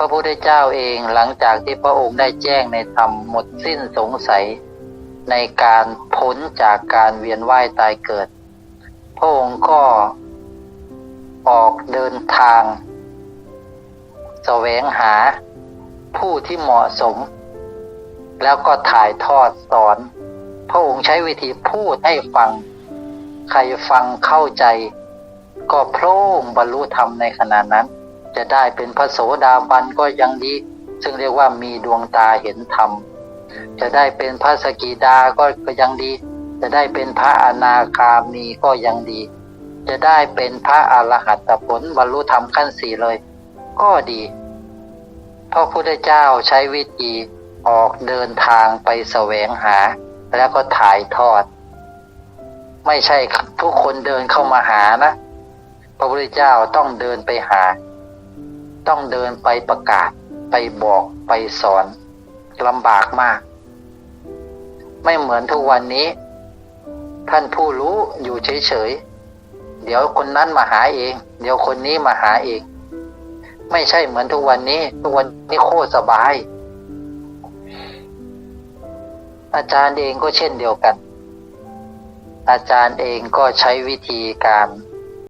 พระพุทธเจ้าเองหลังจากที่พระองค์ได้แจ้งในธรรมหมดสิ้นสงสัย ในการพ้นจากการเวียนว่ายตายเกิด พระองค์ก็ออกเดินทางแสวงหาผู้ที่เหมาะสม แล้วก็ถ่ายทอดสอน พระองค์ใช้วิธีพูดให้ฟัง ใครฟังเข้าใจ ก็โพร่งบรรลุธรรมในขณะนั้น จะได้เป็นพระโสดาบันก็ยังดี ซึ่งเรียกว่ามีดวงตาเห็นธรรม จะได้เป็นพระสกิดาก็ก็ยังดี จะได้เป็นพระอนาคามีก็ยังดี จะได้เป็นพระอรหัตผลบรรลุธรรมขั้นสี่เลย ก็ดีพระพุทธเจ้าใช้วิธีออกเดินทางไปแสวงหา แล้วก็ถ่ายทอด ไม่ใช่ทุกคนเดินเข้ามาหานะ พระพุทธเจ้าต้องเดินไปหา ต้องเดินไปประกาศ ไปบอกไปสอนลำบากมาก ไม่เหมือนทุกวันนี้ ท่านผู้รู้อยู่เฉยๆ เดี๋ยวคนนั้นมาหาเอง เดี๋ยวคนนี้มาหาเอง ไม่ใช่เหมือนทุกวันนี้ ทุกวันนี้โคตรสบาย อาจารย์เองก็เช่นเดียวกัน อาจารย์เองก็ใช้วิธีการ